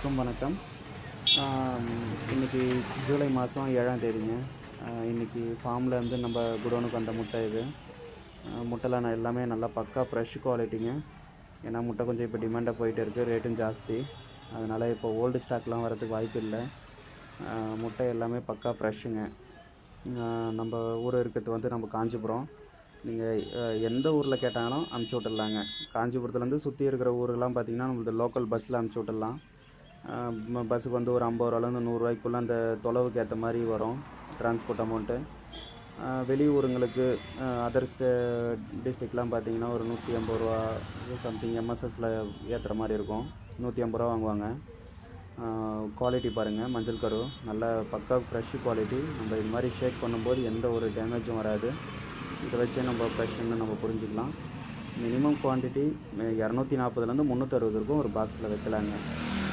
அனைவருக்கும் வணக்கம். இன்றைக்கி ஜூலை மாதம் ஏழாம் தேதிங்க. இன்றைக்கி ஃபார்மில் இருந்து நம்ம குடோனுக்கு வந்த முட்டை இது. முட்டைலாம் நான் எல்லாமே நல்லா பக்கா ஃப்ரெஷ் குவாலிட்டிங்க ஏன்னா முட்டை கொஞ்சம் இப்போ டிமாண்டாக போயிட்டு இருக்குது ரேட்டும் ஜாஸ்தி. அதனால் இப்போ ஓல்டு ஸ்டாக்லாம் வரதுக்கு வாய்ப்பு இல்லை. முட்டை எல்லாமே பக்கா ஃப்ரெஷ்ஷுங்க நம்ம ஊர் இருக்கிறது வந்து நம்ம காஞ்சிபுரம். நீங்கள் எந்த ஊரில் கேட்டாலும் அமுச்சு விட்டுடலாங்க. காஞ்சிபுரத்துலேருந்து சுற்றி இருக்கிற ஊரெல்லாம் பார்த்தீங்கன்னா நம்மளது லோக்கல் பஸ்ஸில் அனுப்பிச்சி விட்டுடலாம். பஸ்ஸுக்கு வந்து ஒரு ஐம்பது ரூபாலேருந்து நூறுரூவாய்க்குள்ளே அந்த தொலைவுக்கு ஏற்ற மாதிரி வரும் டிரான்ஸ்போர்ட் அமௌண்ட்டு வெளியூருங்களுக்கு அதர் ஸ்டே டிஸ்ட்ரிக்ட்லாம் பார்த்தீங்கன்னா ஒரு நூற்றி ஐம்பது ரூபா சம்திங் எம்எஸ்எஸில் ஏற்றுற மாதிரி இருக்கும். நூற்றி ஐம்பது ரூபா வாங்குவாங்க குவாலிட்டி பாருங்கள் மஞ்சள் கரு. நல்ல பக்கா ஃப்ரெஷ் குவாலிட்டி நம்ம இது மாதிரி ஷேக் பண்ணும்போது எந்த ஒரு டேமேஜும் வராது. இதை வச்சே நம்ம ஃப்ரெஷ்ஷுன்னு நம்ம புரிஞ்சுக்கலாம். மினிமம் குவான்டிட்டி இரநூத்தி நாற்பதுலேருந்து முந்நூற்றறுபது இருக்கும் ஒரு பாக்ஸில் வைக்கலாங்க.